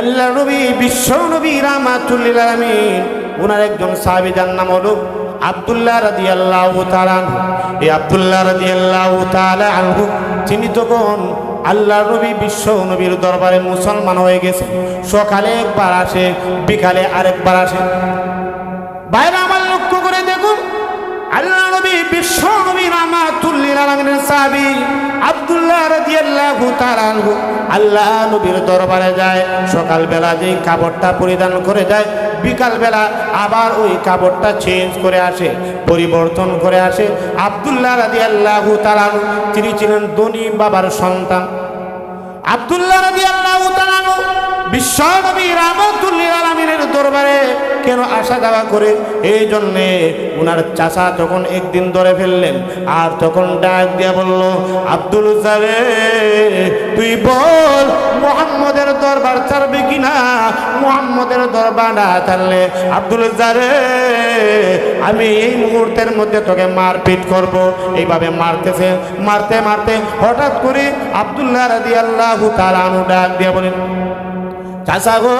আল্লাহ নবী, বিশ্ব নবী রামাতুল্লিল আলমিন ওনার একজন সাহাবি যার নাম হলো আবদুল্লাহ রাদি আল্লাহ তালানহু এই আবদুল্লাহ রাদি আল্লাহ আনহু, তিনি তখন আল্লাহ নবী, বিশ্ব নবীর দরবারে মুসলমান হয়ে গেছে। সকালে একবার আসে, বিকালে আরেকবার আসে। বাইরে আমার আল্লাহ আব্দুল্লাহ আল্লাহ দরবারে যায়, সকালবেলা যেই পরিধান করে যায়, বিকালবেলা আবার ওই চেঞ্জ করে আসে, পরিবর্তন করে আসে। আব্দুল্লাহ তাআলা আনহু, তিনি ছিলেন ধনী বাবার সন্তান। আব্দুল্লাহ রাদিয়াল্লাহু তাআলা আনহু বিশ্ব নবী রাহমাতুল্লিল আলামিনের দরবারে কেন আসা যাওয়া করে? এই জন্যে ওনার চাচা তখন একদিন ধরে ফেললেন, আর তখন ডাক দিয়া বলল, আব্দুল জারে, তুই বল, মোহাম্মদের দরবার ছাড়বে কিনা মোহাম্মদের দরবার না ছাড়লে আব্দুল জারে, আমি এই মুহূর্তের মধ্যে তোকে মারপিট করব। এইভাবে মারতেছে, মারতে মারতে হঠাৎ করে আব্দুল্লাহ রাদি আল্লাহ আনু ডাক দিয়ে বলেন চাচা গো,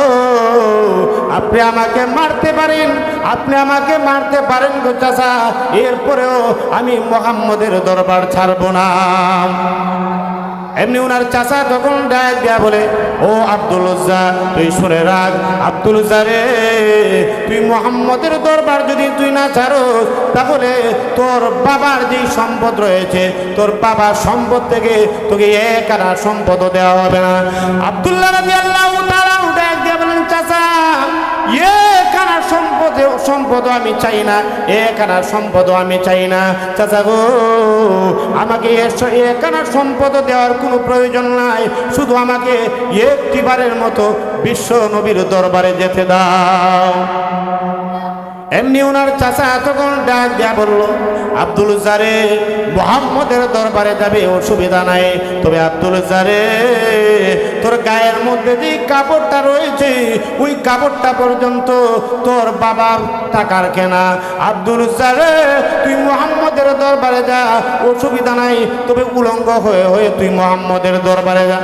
আপনি আমাকে মারতে পারেন, আপনি আমাকে মারতে পারেন গো চাচা, এরপরেও আমি মোহাম্মদের দরবার ছাড়ব না। এমনি ওনার চাচা তখন ডাক দেয়া বলে, ও আব্দুল তুই শুনে রাখ, আব্দুল রে, তুই মোহাম্মদের দরবার যদি তুই না ছাড়স, তাহলে তোর বাবার যেই সম্পদ রয়েছে, তোর বাবার সম্পদ থেকে তোকে এক আনা সম্পদও দেওয়া হবে না। আব্দুল্লাহ এক আনা সম্পদ সম্পদ আমি চাই না। এক আনা সম্পদ আমি চাই না। চাচা গো, আমাকে এস- এক সম্পদ দেওয়ার কোনো প্রয়োজন নাই। শুধু আমাকে একটিবারের মতো বিশ্ব নবীর দরবারে যেতে দাও। এমনি ওনার চাচা তখন ডাক দেয়া বলল, আব্দুল জারে, মোহাম্মদের দরবারে যাবে, অসুবিধা নাই। তবে আব্দুল জারে, তোর গায়ের মধ্যে যে কাপড়টা রয়েছে, ওই কাপড়টা পর্যন্ত তোর বাবার টাকার কেনা। আব্দুল জারে, তুই মোহাম্মদের দরবারে যা, অসুবিধা নাই। তবে উলঙ্গ হয়ে হয়ে তুই মোহাম্মদের দরবারে যা।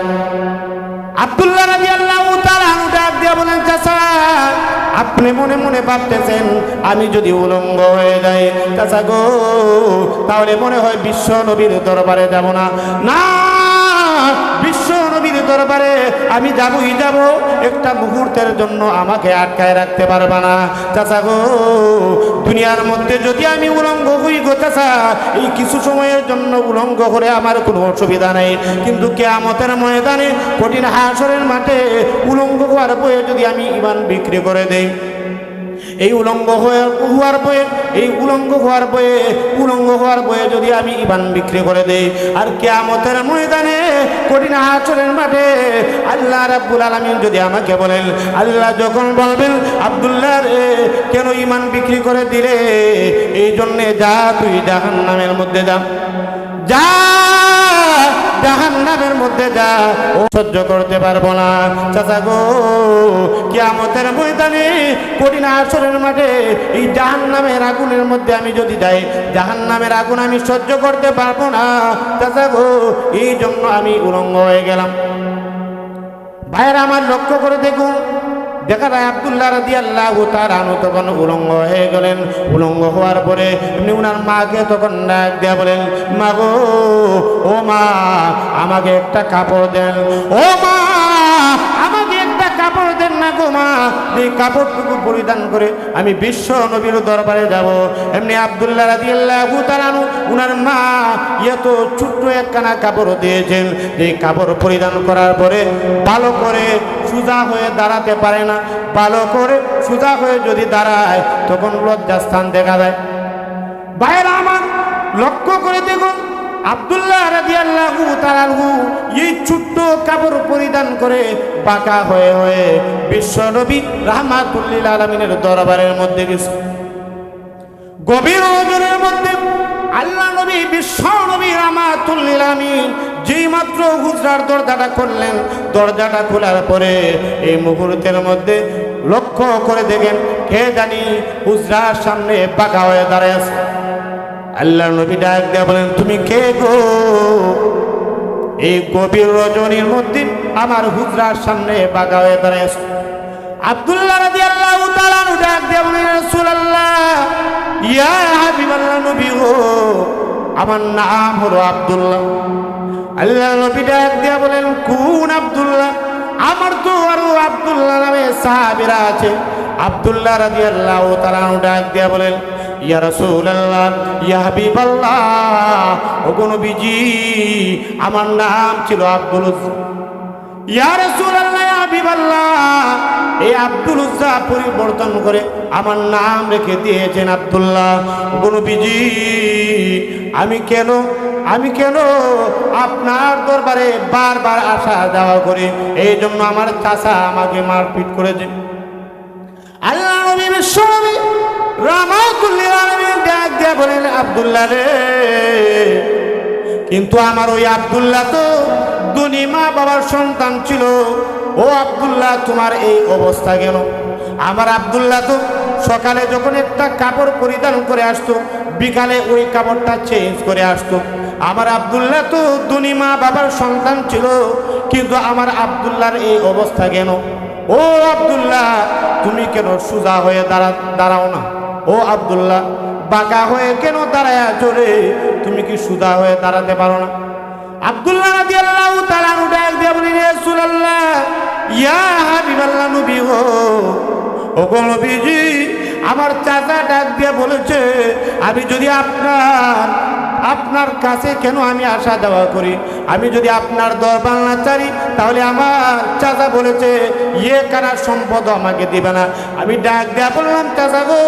আব্দুল্লাহ রাজি আল্লাহ আপনি মনে মনে ভাবতেছেন, আমি যদি উলঙ্গ হয়ে যাই, চাচা গো, তাহলে মনে হয় বিশ্ব নবীর দরবারে যাব না। না! দরবারে আমি যাবই যাব, একটা মুহূর্তের জন্য আমাকে আটকায় রাখতে পারবা না। চাচা গো, দুনিয়ার মধ্যে যদি আমি উলঙ্গ হই গো চাচা, এই কিছু সময়ের জন্য উলঙ্গ করে আমার কোনো অসুবিধা নেই। কিন্তু কেয়ামতের ময়দানে কঠিন হাসরের মাঠে উলঙ্গ হওয়ার বয়ে যদি আমি ইমান বিক্রি করে দেই এই উলঙ্গ হয়ে হওয়ার বয়ে, এই উলঙ্গ হওয়ার বয়ে, উলঙ্গ হওয়ার বয়ে যদি আমি ইমান বিক্রি করে দেই, আর কেয়ামতের ময়দানে কঠিন হাসরের মাঠে আল্লাহ রাব্বুল আলামিন যদি আমাকে বলেন, আল্লাহ যখন বলবেন, আব্দুল্লাহ রে, কেন ইমান বিক্রি করে দিলে? এই জন্যে যা তুই জাহান্নামের মধ্যে যা যা জাহান্নামের মধ্যে যা, ও সহ্য করতে পারব না। চাচা গো, কিয়ামতের ময়দানে কঠিন আসরের মাঠে এই জাহান্নামের আগুনের মধ্যে আমি যদি যাই, জাহান্নামের আগুন আমি সহ্য করতে পারব না। চাচা গো এই জন্য আমি উলঙ্গ হয়ে গেলাম। ভাইয়েরা, আমার লক্ষ্য করে দেখুন দেখা যায় আবদুল্লাহ রাদি আল্লাহ তার আনু তখন উলঙ্গ হয়ে গেলেন। উলঙ্গ হওয়ার পরে এমনি উনার মাকে তখন ডাক দেয়া বলেন, মা গো, ও মা, আমাকে একটা কাপড় দেন। ও মা না গো মা। এই কাপড়টুকু পরিধান করে আমি বিশ্ব নবীর দরবারে যাব। এমনি আবদুল্লাহ রাদি আল্লাহ উনার মা এত ছোট্ট একখানা কাপড় দিয়েছেন। এই কাপড় পরিধান করার পরে ভালো করে সোজা হয়ে দাঁড়াতে পারে না। ভালো করে সোজা হয়ে যদি দাঁড়ায়, তখন লজ্জাস্থান দেখা যায়। বাইরে আমার লক্ষ্য করে দেখুন আব্দুল্লাহ রাদিয়াল্লাহু তাআলাহু এই ছোট্ট কাপড় পরিধান করে পাকা হয়ে হয়ে বিশ্বনবী রাহমাতুল্লিল আলামিনের দরবারের মধ্যে গেছে। গভীর ওজনের মধ্যে আল্লাহ নবী, বিশ্ব নবী রামাতুল্লিল আমিন যেই মাত্র হুজরার দরজাটা করলেন দরজাটা খোলার পরে এই মুহূর্তের মধ্যে লক্ষ্য করে দেখেন কে জানি হুজরার সামনে পাকা হয়ে দাঁড়ায় আছে। আল্লাহ নবী ডাক দিয়ে বলেন, তুমি কে গো? এই গভীর রজনীর মধ্যে আমার হুজরার সামনে বাগা হয়ে দাঁড়িয়েছে আব্দুল্লাহ রাদিয়াল্লাহু তাআলা নু ডাক দিয়ে বলেন রাসূলুল্লাহ, ইয়া হাবিবাল্লাহ নবী গো, আমার নাম হলো আব্দুল্লাহ। আল্লাহ নবী ডাক দিয়ে বলেন, কোন আব্দুল্লাহ? আমার তো আরও আব্দুল্লাহ নামে সাহাবীরা আছে। আব্দুল্লাহ রাদিয়াল্লাহু তাআলা নু ডাক দিয়ে বলেন ইয়া রাসূলুল্লাহ, ইয়া হাবিবাল্লাহ, ওগো নবীজি, আমার নাম ছিল আব্দুল ইয়া রাসূলুল্লাহ, ইয়া হাবিবাল্লাহ, এই আব্দুল উজ্জা পরিবর্তন করে আমার নাম রেখে দিয়েছেন আব্দুল্লাহ। ওগো নবীজি, আমি কেন আমি কেন আপনার দরবারে বারবার আসা যাওয়া করি? এই জন্য আমার চাচা আমাকে মারপিট করেছে। আল্লাহ নবী বিশ্বনবী বলেন রে, কিন্তু আমার ওই আব্দুল্লাহ তো দুনি মা বাবার সন্তান ছিল। ও আবদুল্লাহ, তোমার এই অবস্থা কেন? আমার আবদুল্লাহ তো সকালে যখন একটা কাপড় পরিধান করে আসতো, বিকালে ওই কাপড়টা চেঞ্জ করে আসতো। আমার আবদুল্লাহ তো দুনি মা বাবার সন্তান ছিল, কিন্তু আমার আব্দুল্লাহর এই অবস্থা কেন? ও আবদুল্লাহ, তুমি কেন সোজা হয়ে দাঁড়া, দাঁড়াও না? ও আবদুল্লাহ, বাঁকা হয়ে কেন দাঁড়ায় চলে তুমি কি সুদা হয়ে দাঁড়াতে পারো না? নু ডাক দিয়ে ইয়া হো আমার চাচা ডাক দিয়ে বলেছে, আমি যদি আপনার আপনার কাছে কেন আমি আশা দেওয়া করি? আমি যদি আপনার দরবার না চারি তাহলে আমার চাচা বলেছে ইয়ে কানার সম্পদ আমাকে দিবে না? আমি ডাক দেয়া বললাম, চাচা গো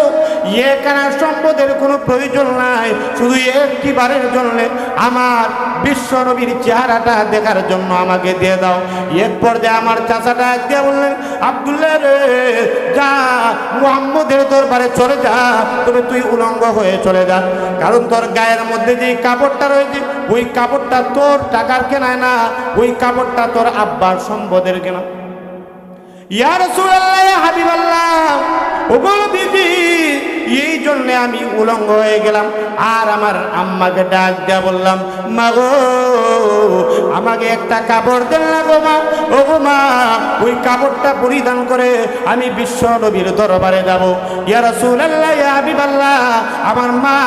ইয়ে কানার সম্পদের কোনো প্রয়োজন নাই, শুধু একটি বারের জন্য। আমার বিশ্ব নবীর চেহারাটা দেখার জন্য আমাকে দিয়ে দাও। এক পর্যায়ে আমার চাচা ডাক দিয়ে বললেন, আবদুল্লাহ রে, যা মুহাম্মদের দরবারে চলে যা, তবে তুই উলঙ্গ হয়ে চলে যা। কারণ তোর গায়ের মধ্যে যে কাপড়টা রয়েছে, ওই কাপড়টা তোর টাকার কেনায় না, ওই কাপড়টা তোর আব্বার সম্পদের কেনা। ইয়ার রাসূলুল্লাহ, ইয়া হাবিবাল্লাহ, ওগো বিবি এই জন্যে আমি উলঙ্গ হয়ে গেলাম। আর আমার আম্মাকে ডাক দেয়া বললাম, মা গো, আমাকে একটা কাপড় দেন না গো মা। ও গো মা, ওই কাপড়টা পরিধান করে আমি বিশ্ব নবীর দরবারে যাব। ইয়া রাসূলুল্লাহ, ইয়া হাবিবাল্লাহ, আমার মা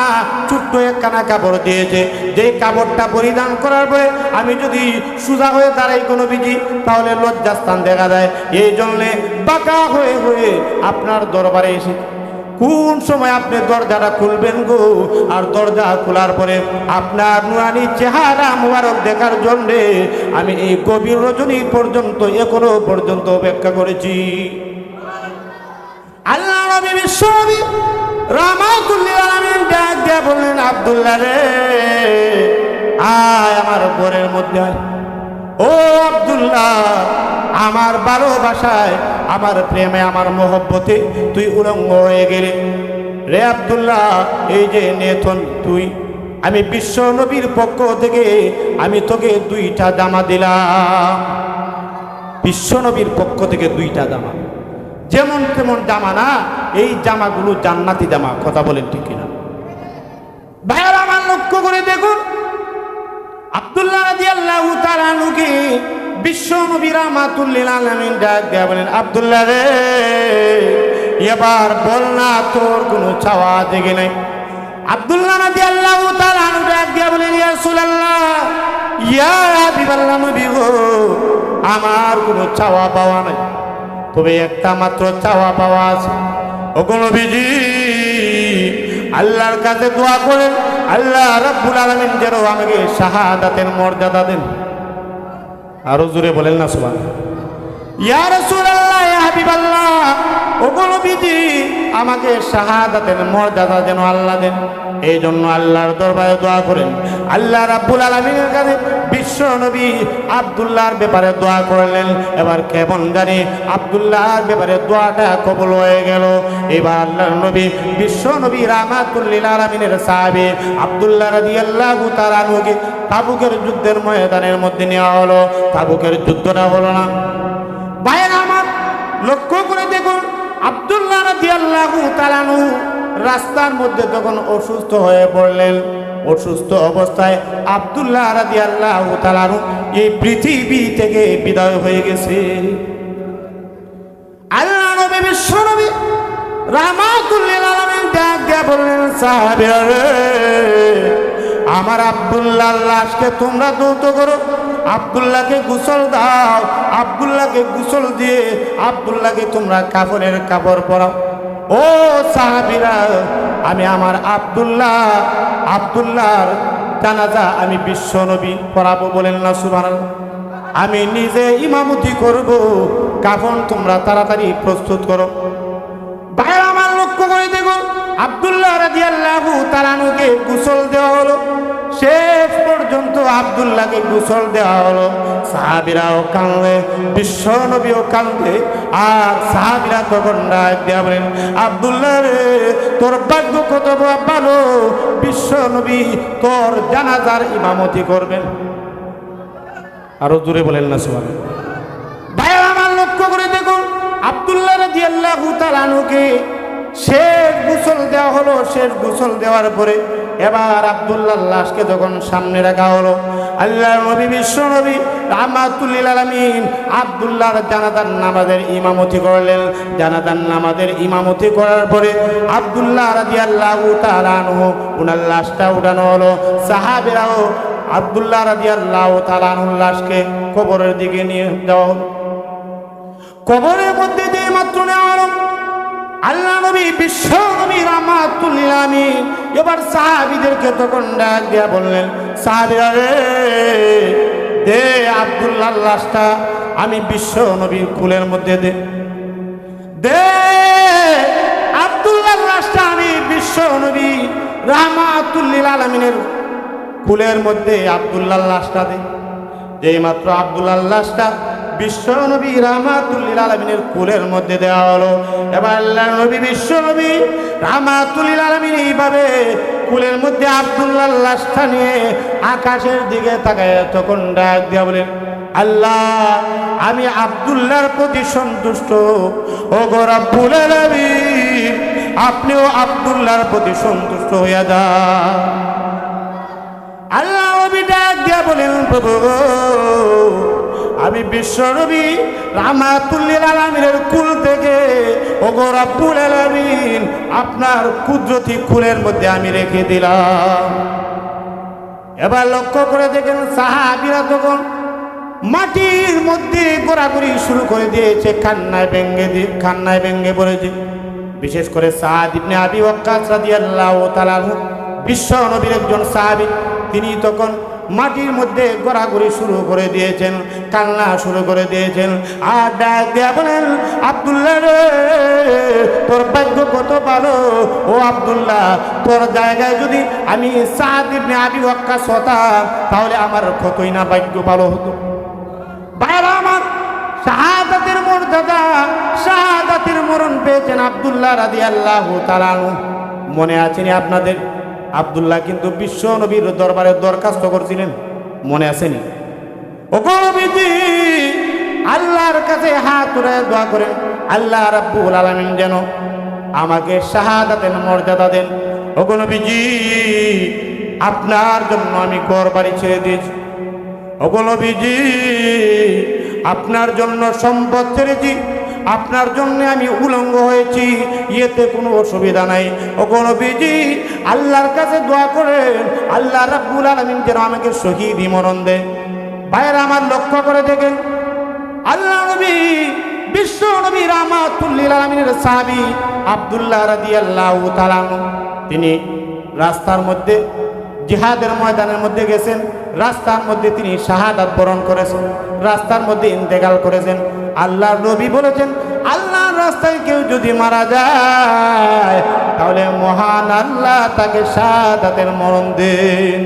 ছোট্ট একখানা কাপড় দিয়েছে। যে কাপড়টা পরিধান করার পরে আমি যদি সোজা হয়ে দাঁড়াই কোনো বিধি তাহলে লজ্জাস্থান দেখা যায়। এই জন্যে বাঁকা হয়ে হয়ে আপনার দরবারে এসে কোন সময় আপনি দরজাটা খুলবেন গো? আর দরজা খোলার পরে আপনার নুরানি চেহারা মুবারক দেখার জন্যে আমি এই গভীর রজনী পর্যন্ত, এখনও পর্যন্ত অপেক্ষা করেছি। আল্লাহ নবী বিশ্ব নবী রামাতুল্লিল ডাক দিয়া বললেন, আব্দুল্লাহ রে, আয় আমার ঘরের মধ্যে ও আব্দুল্লাহ, আমার ভালোবাসায় আমার প্রেমে, আমার মোহব্বতে তুই উলঙ্গ হয়ে গেলে। রে আব্দুল্লাহ, এই যে নেথন তুই, আমি বিশ্ব নবীর পক্ষ থেকে আমি তোকে দুইটা জামা দিলাম। বিশ্ব নবীর পক্ষ থেকে দুইটা জামা যেমন তেমন জামা না, এই জামাগুলো জান্নাতি জামা কথা বলেন ঠিক কিনা? ভাইয়ার, আমার লক্ষ্য করে দেখুন, আব্দুল্লাহ রাদিয়াল্লাহু তাআলা নুকে বিশ্ব নবী রাহমাতুল্লিল আলামিন ডাক দেয়া বলেন, আব্দুল্লাহ রে, এবার বল না, তোর কোনো চাওয়া দেখে নাই। আব্দুল্লাহ রাদিয়াল্লাহু তাআলা নু ডাক দেয়া বলেন, ইয়া রাসূলুল্লাহ, ইয়া হাবিবাল্লাহ নবী গো, আমার কোনো চাওয়া পাওয়া নাই। তবে একটা মাত্র চাওয়া পাওয়া আছে। ওগো নবীজি, আল্লাহর কাছে দোয়া করেন, আল্লাহ রাব্বুল আলামিন যেন আমাকে শাহাদাতের মর্যাদা দেন। আরও জোরে বলেন না নবীজি, আমাকে শাহাদাতের মর্যাদা যেন আল্লাহ দেন এই জন্য আল্লাহর দরবারে দোয়া করেন। আল্লাহ রাব্বুল আলামিনের কাছে বিশ্ব নবী আব্দুল্লাহর ব্যাপারে দোয়া করলেন। এবার কেমন জানি আব্দুল্লাহর ব্যাপারে দোয়াটা কবল হয়ে গেল। এবার আল্লাহর নবী, বিশ্ব নবী রামাতুল্লিল আলামিনের সাহাবী আব্দুল্লাহ রাদিয়াল্লাহু তাআলা আনহুকে তাবুকের যুদ্ধের ময়দানের মধ্যে নেওয়া হলো। তাবুকের যুদ্ধটা হলো না। ভাইয়ের আমার, লক্ষ্য করে দেখুন, আব্দুল্লাহ রাদিয়াল্লাহু তাআলা আনহু রাস্তার মধ্যে যখন অসুস্থ হয়ে পড়লেন, অসুস্থ অবস্থায় আবদুল্লাহ রাদি আল্লাহ তালানু এই পৃথিবী থেকে বিদায় হয়ে গেছে। আল্লাহ রামাতুল্লিল আলামিন ডাক দিয়া বললেন সাহাবীরা রে আমার আব্দুল্লাহ লাশকে তোমরা দৌত করো। আবদুল্লাহকে গোসল দাও, আব্দুল্লাহকে গোসল দিয়ে, আব্দুল্লাহকে তোমরা কাপড়ের কাপড় পরাও। ও সাহাবিরা, আমি আমার আব্দুল্লাহ, আবদুল্লাহর জানাজা আমি বিশ্ব নবী পড়াবো বলেন না, সুবহানাল্লাহ। আমি নিজে ইমামতি করব, কাফন তোমরা তাড়াতাড়ি প্রস্তুত করো। ভাই আমার লক্ষ্য করে দেখো আব্দুল্লাহ রাদিয়াল্লাহু তাআলাকে গোসল দেওয়া হলো। শেষ পর্যন্ত আব্দুল্লাহকে গোসল দেওয়া হলো। সাহাবিরাও কাঁদলে, বিশ্ব নবীও কাঁদলে। আর সাহাবিরা তখন ডাক দেওয়া বলেন, আব্দুল্লাহ রে, তোর ভাগ্য কত ভালো। বিশ্ব নবী তোর জানাজার ইমামতি করবেন। আরও দূরে বলেন না সোমান ভাই আমার লক্ষ্য করে দেখুন, আব্দুল্লাহ রাজি আল্লাহ তালানুকে শেষ গোসল দেওয়া হলো, শেষ গোসল দেওয়ার পরে এবার আব্দুল্লাহ লাশকে যখন সামনে রাখা হলো আল্লাহ নবী, বিশ্ব নবী, রাহমাতুল্লিল আলামিন আব্দুল্লাহর জানাদার নামাজের ইমামতি করলেন। জানাদার নামাজের ইমামতি করার পরে আব্দুল্লাহ রাজি আল্লাহ তালানু উনার লাশটা উঠানো হলো। সাহাবেরাও আব্দুল্লাহ রাজি আল্লাহ তালানুর লাশকে কবরের দিকে নিয়ে যাওয়া হলো। কবরের মধ্যে দিয়ে মাত্র নেওয়া আল্লাহ নবী, বিশ্ব নবী রামাতুল্লিল আমিন এবার সাহাবিদেরকে তখন ডাক দিয়া বললেন, সাহাবিরা রে, দে আব্দুল্লাহ লাশটা, আমি বিশ্ব নবীর কুলের মধ্যে দে। দে আব্দুল্লাহ লাশটা আমি বিশ্ব নবী রামাতুল্লিল আলমিনের কুলের মধ্যে আব্দুল্লাহ লাশটা দে। যেই মাত্র আব্দুল্লাহ লাশটা বিশ্ব নবী রামাতুল্লিল আলমিনের কুলের মধ্যে দেওয়া হলো। এবার আল্লাহ নবী, বিশ্ব নবী রামাতুল্লিল আলমিন এইভাবে কুলের মধ্যে আব্দুল্লাহ লাশটা নিয়ে আকাশের দিকে তাকায়, তখন ডাক দিয়া বলেন আল্লাহ, আমি আব্দুল্লাহর প্রতি সন্তুষ্ট। ও গোরাব্বুল আলামিন, আপনিও আব্দুল্লাহর প্রতি সন্তুষ্ট হইয়া যান। আল্লাহ নবী ডাক দিয়া বলেন, প্রভু আমি বিশ্বনবী রামাতুল্লিল আলামিনের কুল থেকে, ওগো রাব্বুল আলামিন, আপনার কুদরতি কুলের মধ্যে আমি রেখে দিলাম। এবার লক্ষ্য করে দেখেন সাহাবিরা তখন মাটির মধ্যে গোড়াগড়ি শুরু করে দিয়েছে, কান্নায় ব্যঙ্গে দিয়ে কান্নায় ব্যঙ্গে পড়েছে। বিশেষ করে সাহাদ ইবনে আবি ওয়াক্কাস রাদিয়াল্লাহু তাআলা বিশ্ব নবীর একজন সাহাবী, তিনি তখন মাটির মধ্যে গড়াগড়ি শুরু করে দিয়েছেন, কান্না শুরু করে দিয়েছেন। আর ডাক দেয়া বলেন, আব্দুল্লাহ রে, তোর ভাগ্য কত ভালো? ও আব্দুল্লাহ, তোর জায়গায় যদি আমি সাদ ইবনে আবি ওয়াক্কাস হতাম, তাহলে আমার কতই না ভাগ্য ভালো হতো? ভাইরা আমার, শাহাদাতের মর্যাদা, শাহাদাতের মরণ পেয়েছেন আব্দুল্লাহ রাদি আল্লাহ তালানু মনে আছেনি আপনাদের? আব্দুল্লাহ কিন্তু বিশ্ব নবীর দরবারে দরখাস্ত করছিলেন। মনে আসেনি। আল্লাহর কাছে হাত তুলে দোয়া করেন, আল্লাহ রাব্বুল আলামিন যেন আমাকে শাহাদাতের মর্যাদা দেন। নবীজি, আপনার জন্য আমি ঘর বাড়ি ছেড়ে দিয়েছি। অগলবিজি আপনার জন্য সম্পদ ছেড়েছি। আপনার জন্য আমি উলঙ্গ হয়েছি, ইয়েতে কোনো অসুবিধা নাই। অগলবিজি আল্লাহর কাছে দোয়া করেন, আল্লাহ রাব্বুল আলমিন যেন আমাকে শহীদ মরণ দেয় ভাইয়ের আমার লক্ষ্য করে দেখেন, আল্লাহ নবী, বিশ্ব নবী রামাতুল্লিল আলমিনের সাহাবি আবদুল্লাহ রাদি আল্লাহ তিনি রাস্তার মধ্যে, জিহাদের ময়দানের মধ্যে গেছেন। রাস্তার মধ্যে তিনি শাহাদাত বরণ করেছেন। রাস্তার মধ্যে ইন্তেকাল করেছেন। আল্লাহ নবী বলেছেন, আল্লাহর রাস্তায় কেউ যদি মারা যায়, তাহলে মহান আল্লাহ তাকে সাদাতের মরণ দেন।